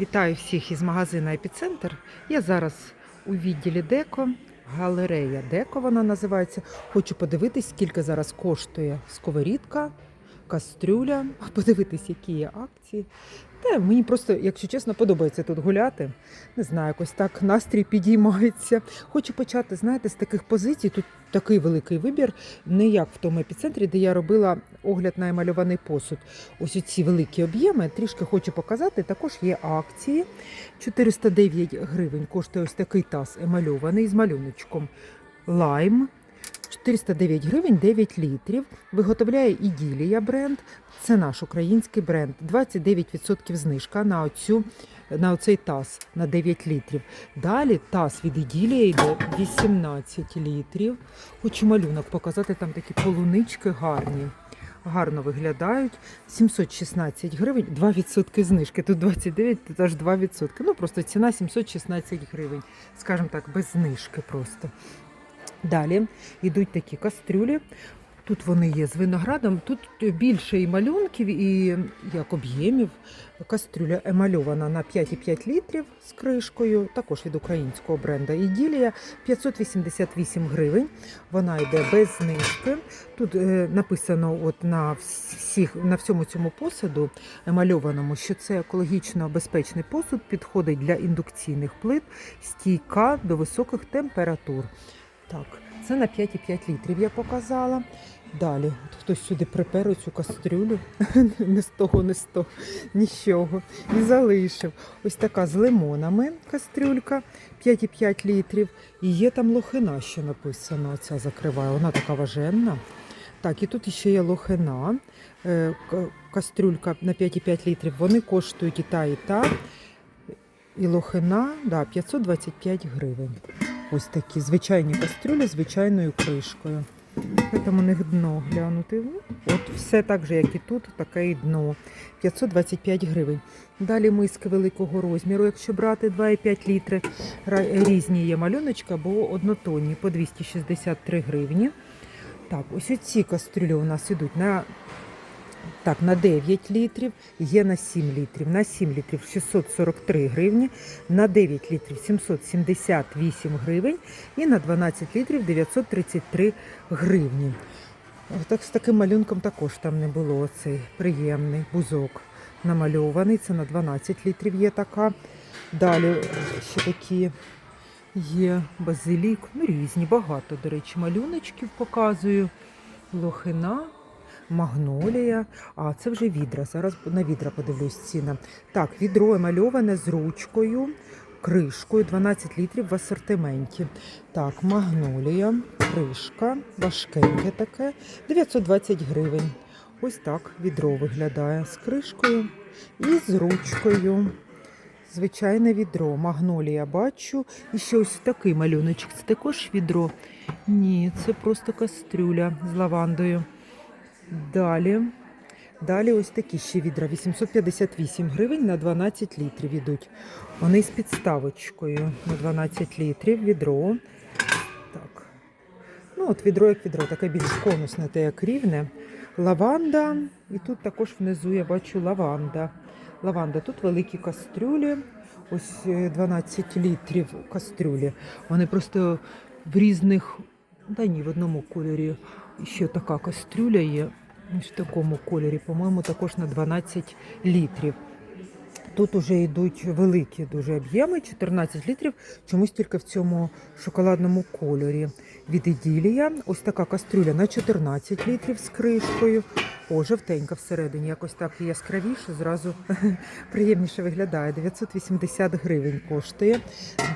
Вітаю всіх із магазину Епіцентр. Я зараз у відділі Деко, галерея Деко вона називається. Хочу подивитись, скільки зараз коштує сковорідка, кастрюля, подивитись, які є акції. Та мені просто, якщо чесно, подобається тут гуляти. Не знаю, якось так настрій підіймається. Хочу почати, знаєте, з таких позицій. Тут такий великий вибір, не як в тому епіцентрі, де я робила огляд на емальований посуд. Ось ці великі об'єми. Трішки хочу показати. Також є акції. 409 гривень коштує ось такий таз емальований з малюночком. Лайм. 409 гривень 9 літрів. Виготовляє Іділія бренд. Це наш український бренд. 29% знижка на оцю на оцей таз на 9 літрів. Далі таз від Іділія йде 18 літрів. Хочу малюнок показати, там такі полунички гарні. Гарно виглядають. 716 гривень, 2% знижки. Тут 29, тут аж 2%. Ну просто ціна 716 гривень. Скажімо так, без знижки просто. Далі йдуть такі кастрюлі. Тут вони є з виноградом. Тут більше і малюнків, і як об'ємів. Кастрюля емальована на 5,5 літрів з кришкою, також від українського бренда Іділія. 588 гривень. Вона йде без знижки. Тут е, написано от на всіх на всьому цьому посуду емальованому, що це екологічно безпечний посуд, підходить для індукційних плит, стійка до високих температур. Так, це на 5,5 літрів я показала. Далі хтось сюди припер цю кастрюлю, не з того, не з того, нічого. І залишив. Ось така з лимонами кастрюлька 5,5 літрів. І є там лохина, що написано. Оця закриває. Вона така важенна. Так, і тут ще є лохина, е, кастрюлька на 5,5 літрів. Вони коштують і та, і та. І лохина, да, 525 гривень. Ось такі звичайні кастрюлі з звичайною кришкою. Там у них дно глянути. Ну, От все так же, як і тут, таке і дно. 525 гривень. Далі миски великого розміру, якщо брати 2,5 літри. Різні є малюночки або однотонні по 263 гривні. Так, ось ці кастрюлі у нас ідуть на, так, на 9 літрів, є на 7 літрів. На 7 літрів 643 гривні, на 9 літрів 778 гривень і на 12 літрів 933 гривні. Так, з таким малюнком також там не було оцей приємний бузок намальований. Це на 12 літрів є така. Далі ще такі є базилік, ну різні, багато, до речі, малюночків показую. Лохина, магнолія. А це вже відра. Зараз на відра подивлюсь ціна. Так, відро емальоване з ручкою, кришкою, 12 літрів в асортименті. Так, магнолія, кришка, важкеньке таке, 920 гривень. Ось так відро виглядає з кришкою і з ручкою. Звичайне відро, магнолія бачу. І ще ось такий малюночок. Це також відро. Ні, це просто кастрюля з лавандою. Далі. Далі ось такі ще відра. 858 гривень на 12 літрів ідуть. Вони з підставочкою на 12 літрів відро. Так. Ну, от відро як відро, таке більш конусне, те як рівне. Лаванда. І тут також внизу я бачу лаванда. Лаванда. Тут великі кастрюлі. Ось е, 12 літрів кастрюлі. Вони просто в різних, та ні, в одному кольорі. Ще така кастрюля є. В такому кольорі, по-моєму, також на 12 літрів. Тут уже йдуть великі дуже об'єми, 14 літрів, чомусь тільки в цьому шоколадному кольорі. Від Іділія. Ось така кастрюля на 14 літрів з кришкою. О, жовтенька всередині, якось так яскравіше, зразу приємніше виглядає. 980 гривень коштує.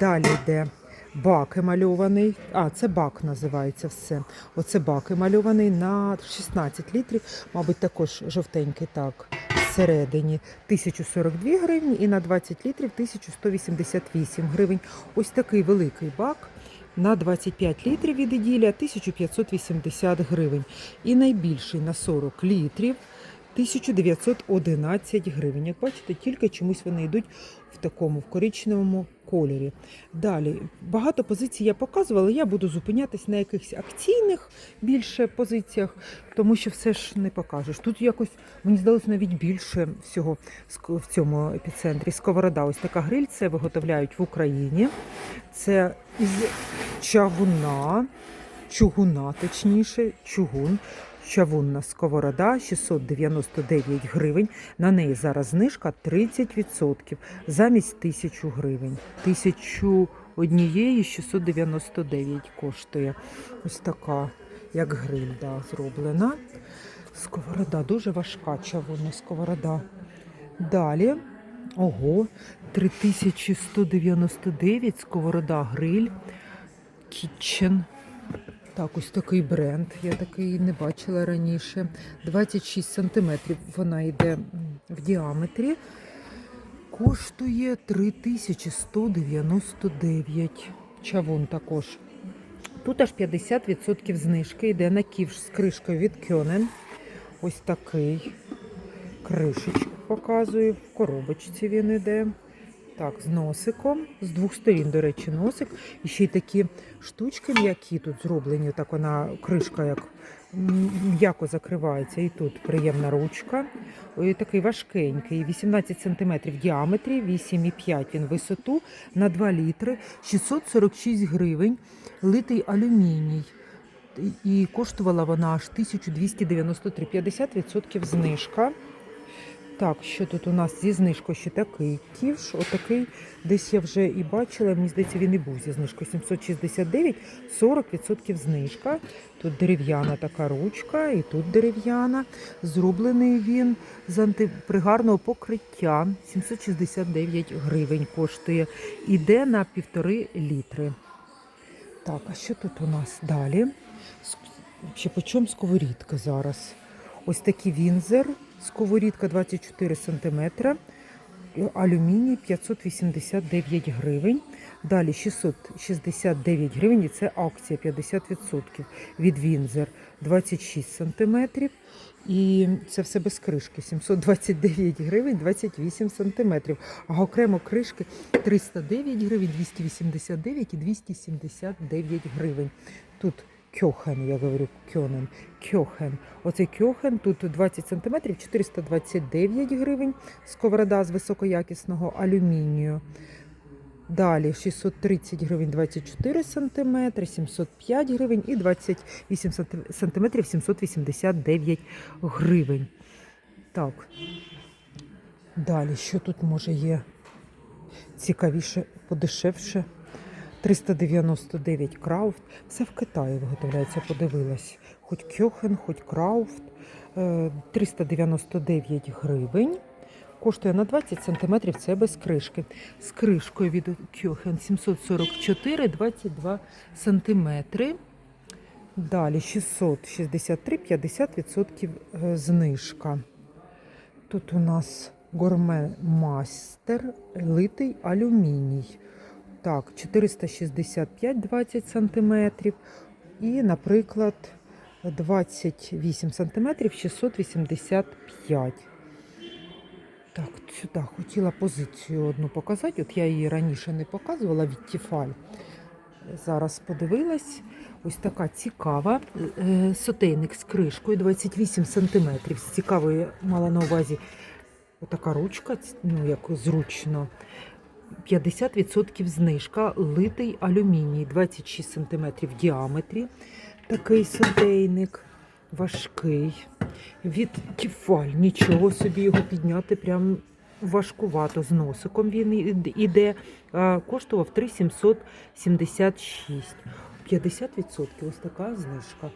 Далі йде бак емальований. А, це бак називається все. Оце бак емальований на 16 літрів, мабуть, також жовтенький так. Всередині 1042 гривні і на 20 літрів 1188 гривень. Ось такий великий бак на 25 літрів від Іділія 1580 гривень. І найбільший на 40 літрів 1911 гривень. Як бачите, тільки чомусь вони йдуть в такому в коричневому кольорі. Далі багато позицій я показувала. Я буду зупинятись на якихось акційних більше позиціях, тому що все ж не покажеш. Тут якось мені здалося навіть більше всього в цьому епіцентрі. Сковорода, ось така гриль, це виготовляють в Україні. Це із чавуна, чугуна, точніше, чугун. Чавунна сковорода 699 гривень. На неї зараз знижка 30% замість 1000 гривень. 1000 однієї 699 коштує. Ось така, як гриль, зроблена. Сковорода дуже важка, чавунна сковорода. Далі. Ого, 3199 сковорода гриль. Kitchen. Так, ось такий бренд. Я такий не бачила раніше. 26 сантиметрів вона йде в діаметрі. Коштує 3199. Чавун також. Тут аж 50% знижки йде на ківш з кришкою від Кьонен. Ось такий. Кришечку показую. В коробочці він йде. Так, з носиком. З двох сторін, до речі, носик. І ще й такі штучки м'які тут зроблені. Так вона кришка як м'яко закривається. І тут приємна ручка. Ой, такий важкенький. 18 см в діаметрі, 8,5 він висоту на 2 літри, 646 гривень. Литий алюміній. І коштувала вона аж 1293, 50% знижка. Так, що тут у нас зі знижкою ще такий ківш, отакий, десь я вже і бачила, мені здається, він і був зі знижкою 769, 40% знижка. Тут дерев'яна така ручка, і тут дерев'яна. Зроблений він з антипригарного покриття. 769 гривень коштує. Іде на півтори літри. Так, а що тут у нас далі? Чи по чому сковорідка зараз? Ось такий вінзер, сковорідка 24 см, алюміній 589 гривень. Далі 669 гривень, і це акція 50% від Вінзер 26 см. І це все без кришки. 729 гривень 28 см. А окремо кришки 309 гривень, 289 і 279 гривень. Тут кьохен, я говорю кьонен, кьохен. Оцей кьохен, тут 20 см, 429 гривень. Сковорода з високоякісного алюмінію. Далі 630 гривень 24 см, 705 гривень і 28 см 789 гривень. Так. Далі, що тут може є цікавіше, подешевше? 399 крауфт. Все в Китаї виготовляється, подивилась. Хоч кьохен, хоч крауфт. Е, 399 гривень. Коштує на 20 см, це без кришки. З кришкою від Кьохен 744, 22 см. Далі 663, 50% е, знижка. Тут у нас горме мастер, литий алюміній. Так, 465 20 сантиметрів. І, наприклад, 28 сантиметрів 685. Так, сюди хотіла позицію одну показати. От я її раніше не показувала від Тіфаль. Зараз подивилась. Ось така цікава. е, Сотейник з кришкою 28 сантиметрів. З цікавої мала на увазі отака ручка, ну як зручно. 50% знижка, литий алюміній, 26 см в діаметрі. Такий сотейник важкий. Від Тіфаль, нічого собі його підняти прям важкувато з носиком він іде. Коштував 3776. 50% ось така знижка.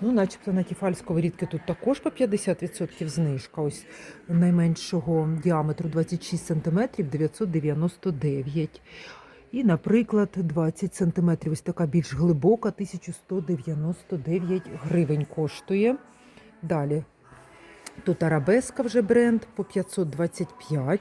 Ну, начебто на тіфаль сковорідки тут також по 50% знижка. Ось найменшого діаметру 26 см 999. І, наприклад, 20 см, ось така більш глибока, 1199 гривень коштує. Далі. Тут арабеска вже бренд по 525,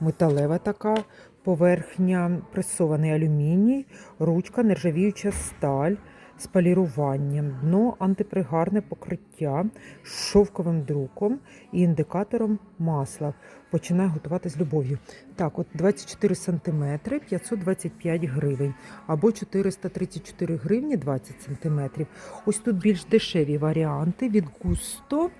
металева така, поверхня пресований алюміній, ручка, нержавіюча сталь, з поліруванням, дно антипригарне покриття з шовковим друком і індикатором масла. Починає готувати з любов'ю. Так, от 24 см 525 гривень або 434 гривні 20 см. Ось тут більш дешеві варіанти від Густо.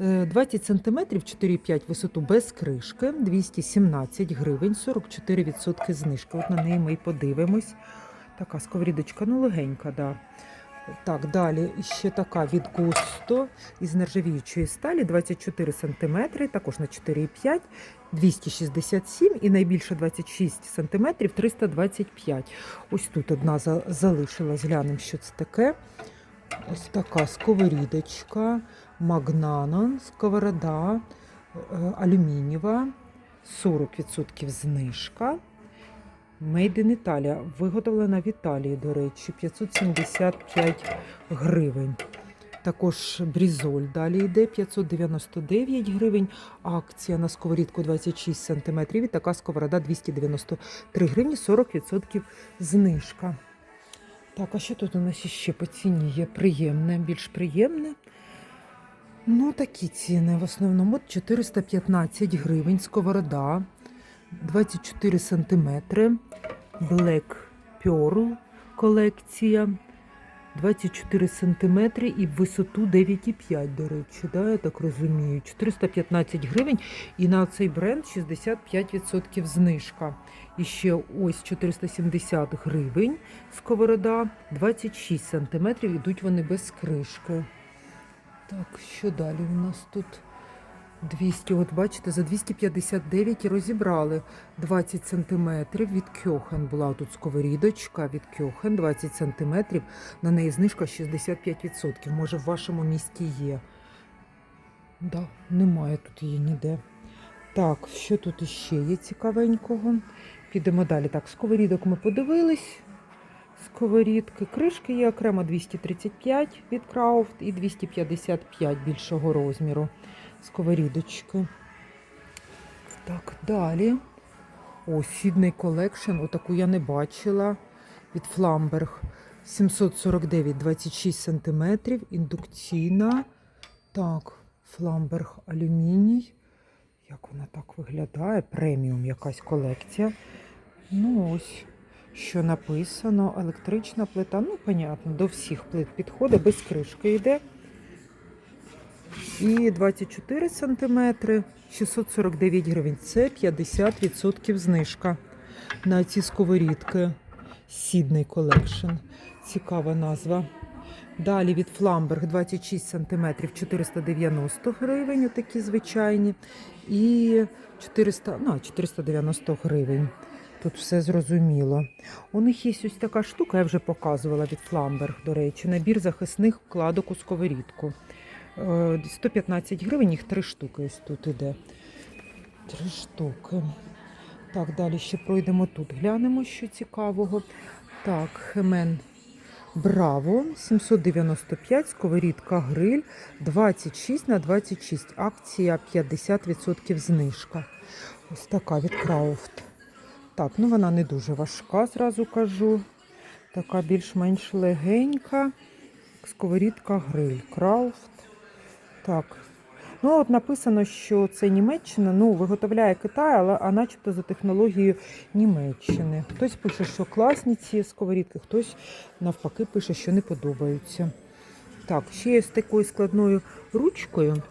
Е, 20 см 4,5 висоту без кришки, 217 гривень, 44% знижки. От на неї ми й подивимось. Така сковорідочка, ну легенька, да. Так, далі ще така від Густо із нержавіючої сталі 24 см, також на 4,5, 267 і найбільше 26 см 325. Ось тут одна за- залишилась, глянемо, що це таке. Ось така сковорідочка, магнана, сковорода е, алюмінієва, 40% знижка. Made in Italia. Виготовлена в Італії, до речі, 575 гривень. Також брізоль далі йде 599 гривень. Акція на сковорідку 26 см. І така сковорода 293 гривні, 40% знижка. Так, а що тут у нас ще по ціні є? Приємне, більш приємне. Ну, такі ціни. В основному 415 гривень сковорода, 24 сантиметри, Black Pearl колекція, 24 сантиметри і в висоту 9,5, до речі, да, я так розумію. 415 гривень і на цей бренд 65% знижка. І ще ось 470 гривень сковорода, 26 сантиметрів, ідуть вони без кришки. Так, що далі у нас тут? 200, от бачите, за 259 розібрали 20 сантиметрів від Кьохен. Була тут сковорідочка від Кьохен, 20 сантиметрів. На неї знижка 65%. Може, в вашому місті є. Да, немає тут її ніде. Так, що тут іще є цікавенького? Підемо далі. Так, сковорідок ми подивились. Сковорідки. Кришки є окремо 235 від Крауфт і 255 більшого розміру. Сковорідочки. Так, далі. О, Сідний колекшн. Отаку я не бачила. Від Фламберг. 749 26 см. Індукційна. Так, Фламберг алюміній. Як вона так виглядає? Преміум якась колекція. Ну ось, що написано. Електрична плита. Ну, понятно, до всіх плит підходить, без кришки йде. І 24 сантиметри, 649 гривень. Це 50% знижка на ці сковорідки. Сідний колекшн. Цікава назва. Далі від Фламберг 26 см 490 гривень, отакі звичайні. І 400, ну, 490 гривень. Тут все зрозуміло. У них є ось така штука, я вже показувала від Фламберг, до речі, набір захисних вкладок у сковорідку. Е, 115 гривень, їх три штуки ось тут іде. Три штуки. Так, далі ще пройдемо тут. Глянемо, що цікавого. Так, Хемен Браво, 795, сковорідка гриль, 26 на 26. Акція 50% знижка. Ось така від Крауфт. Так, ну вона не дуже важка, зразу кажу. Така більш-менш легенька. Сковорідка гриль. Крауфт. Так. Ну, от написано, що це Німеччина, ну, виготовляє Китай, але а начебто за технологією Німеччини. Хтось пише, що класні ці сковорідки, хтось навпаки пише, що не подобаються. Так, ще є з такою складною ручкою,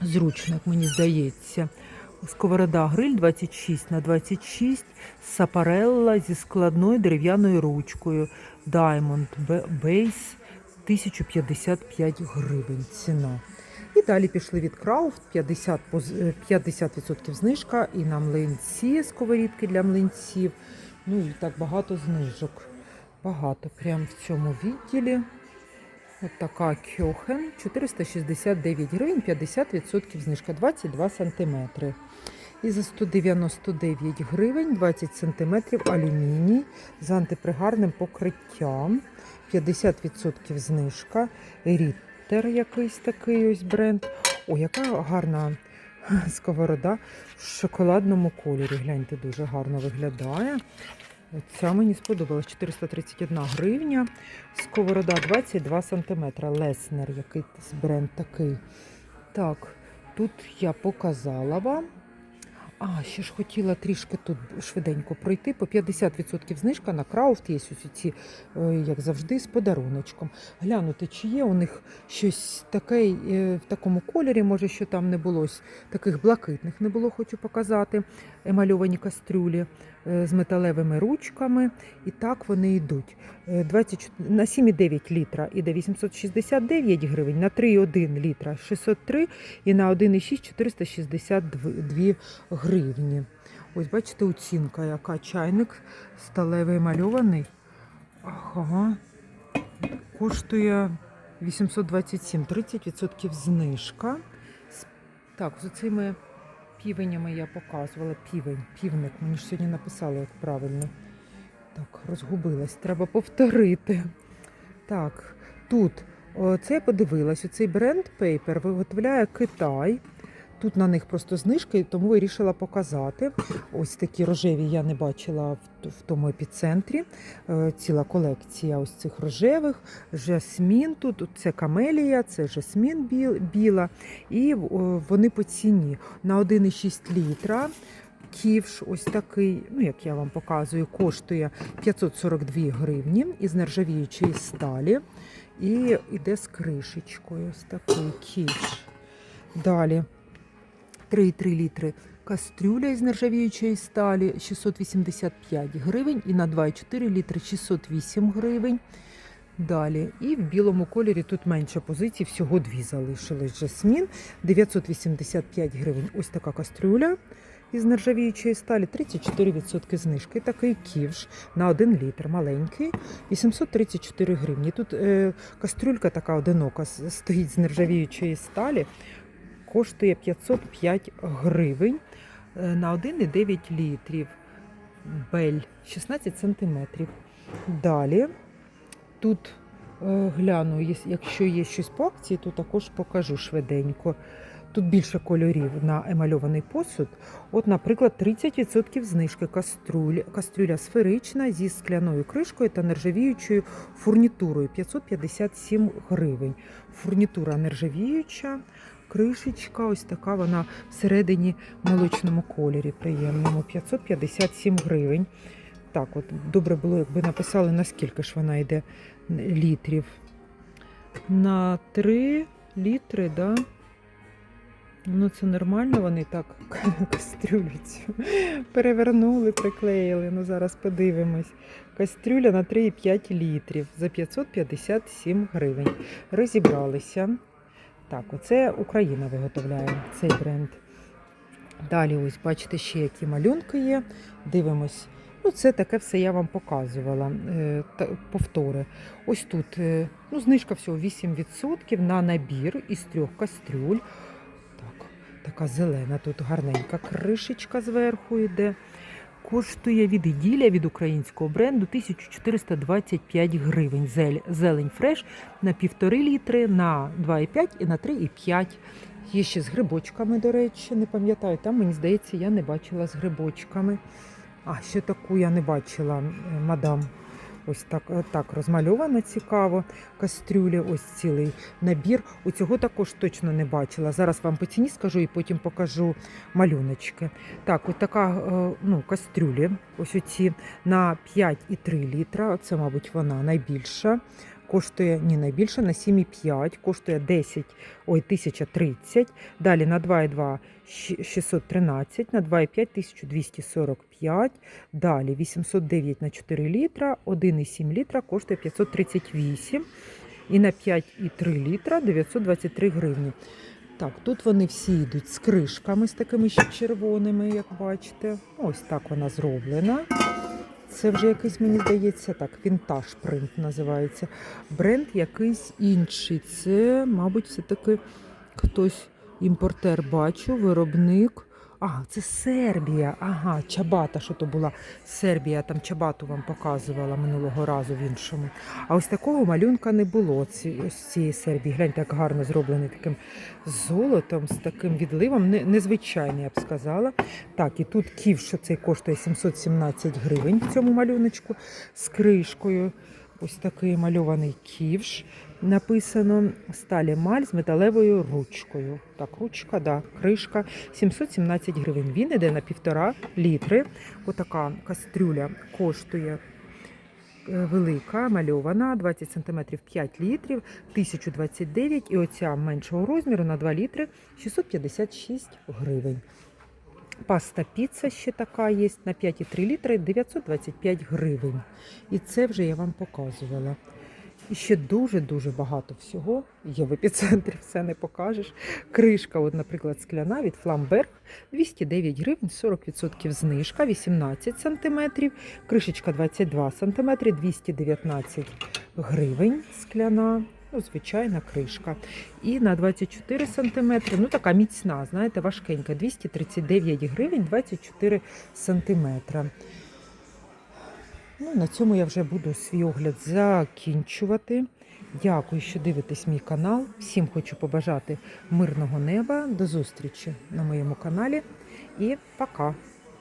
зручно, як мені здається. Сковорода гриль 26 на 26, сапарелла зі складною дерев'яною ручкою. Diamond Base 1055 гривень ціна. І далі пішли від Крауфт 50%, е, 50% знижка і на млинці сковорідки для млинців. Ну і так багато знижок. Багато прямо в цьому відділі. От така кьохен 469 гривень, 50% знижка 22 сантиметри. І за 199 гривень 20 сантиметрів алюміній з антипригарним покриттям. 50% знижка. Ріттер якийсь такий ось бренд. О, яка гарна сковорода в шоколадному кольорі. Гляньте, дуже гарно виглядає. Ця мені сподобалась 431 гривня. Сковорода 22 см. Леснер, який бренд такий. Так, тут я показала вам. А, ще ж хотіла трішки тут швиденько пройти. По 50% знижка на крафт є ось ці, е, як завжди, з подаруночком. Глянути, чи є у них щось таке е, в такому кольорі, може, що там не було. Таких блакитних не було, хочу показати. Емальовані кастрюлі з металевими ручками. І так вони йдуть. Е, 24, на 7,9 літра іде 869 гривень, на 3,1 літра 603 і на 1,6 462 гривні. Ось бачите, оцінка, яка чайник сталевий мальований. Ага. Коштує 827, 30% знижка. Так, з цими півенями я показувала. Півень, півник. Мені ж сьогодні написали, як правильно. Так, розгубилась, треба повторити. Так, тут о, це я подивилась. Оцей бренд Paper виготовляє Китай. Тут на них просто знижки, тому вирішила показати. Ось такі рожеві я не бачила в, тому епіцентрі. Е, Ціла колекція ось цих рожевих. Жасмін тут, це камелія, це жасмін біла. І вони по ціні на 1,6 літра. Ківш, ось такий, ну як я вам показую, коштує 542 гривні із нержавіючої сталі. І йде з кришечкою. Ось такий ківш. Далі 3,3 літри кастрюля із нержавіючої сталі 685 гривень і на 2,4 літри 608 гривень. Далі. І в білому кольорі тут менше позицій, всього дві залишилось. Жасмін 985 гривень. Ось така кастрюля із нержавіючої сталі, 34% знижки. Такий ківш на 1 літр, маленький, 834 гривні. Тут е, кастрюлька така одинока стоїть з нержавіючої сталі, коштує 505 гривень е, на 1,9 літрів. Бель 16 сантиметрів. Далі тут е, гляну, якщо є щось по акції, то також покажу швиденько. Тут більше кольорів на емальований посуд. От, наприклад, 30% знижки кастрюля, кастрюля сферична зі скляною кришкою та нержавіючою фурнітурою 557 гривень. Фурнітура нержавіюча, кришечка, ось така вона всередині молочному кольорі приємному. 557 гривень. Так, от добре було, якби написали, наскільки ж вона йде літрів. На 3 літри, да? Ну, це нормально, вони так кастрюлю перевернули, приклеїли. Ну, зараз подивимось. Кастрюля на 3,5 літрів за 557 гривень. Розібралися. Так, оце Україна виготовляє цей бренд. Далі, ось, бачите, ще які малюнки є. Дивимось. Ну, це таке все я вам показувала. е, Повтори. Ось тут е, ну, знижка всього 8% на набір із трьох кастрюль. Так, така зелена, тут гарненька кришечка зверху йде. Коштує від іділя від українського бренду 1425 гривень. Зель- Зелень фреш на 1,5 літри, на 2,5 і на 3,5. Є ще з грибочками, до речі, не пам'ятаю. Там, мені здається, я не бачила з грибочками. А, ще таку я не бачила, мадам. Ось так, е, так розмальована цікаво. Кастрюлі, ось цілий набір. У цього також точно не бачила. Зараз вам по ціні скажу і потім покажу малюночки. Так, от така е, ну, кастрюлі, ось оці на 5,3 літра. Це, мабуть, вона найбільша. Коштує ні найбільше на 7,5, коштує 10, ой, 1030. Далі на 2,2 613, на 2,5 1245. Далі 809 на 4 літра, 1,7 літра коштує 538. І на 5,3 літра 923 гривні. Так, тут вони всі йдуть з кришками, з такими ще червоними, як бачите. Ось так вона зроблена. Це вже якийсь, мені здається, так, вінтаж принт називається. Бренд якийсь інший. Це, мабуть, все-таки хтось імпортер бачу, виробник А, це Сербія. Ага, чабата, що то була Сербія, там чабату вам показувала минулого разу в іншому. А ось такого малюнка не було. Ці, ось цієї Сербії. Гляньте, як гарно зроблений таким золотом, з таким відливом. Не, незвичайний, я б сказала. Так, і тут ківш, цей коштує 717 гривень в цьому малюночку з кришкою. Ось такий мальований ківш. Написано сталі маль з металевою ручкою. Так, ручка, да, кришка 717 гривень. Він іде на півтора літри. Отака кастрюля коштує е, велика, мальована, 20 см 5 літрів, 1029 і оця меншого розміру на 2 літри 656 гривень. Паста піца ще така є на 5,3 літри 925 гривень. І це вже я вам показувала. І ще дуже-дуже багато всього. Є в епіцентрі, все не покажеш. Кришка, от, наприклад, скляна від Фламберг 209 гривень, 40% знижка, 18 см. Кришечка 22 см, 219 гривень скляна. Ну, звичайна кришка. І на 24 см, ну така міцна, знаєте, важкенька, 239 гривень 24 см. Ну, на цьому я вже буду свій огляд закінчувати. Дякую, що дивитесь мій канал. Всім хочу побажати мирного неба. До зустрічі на моєму каналі. І пока!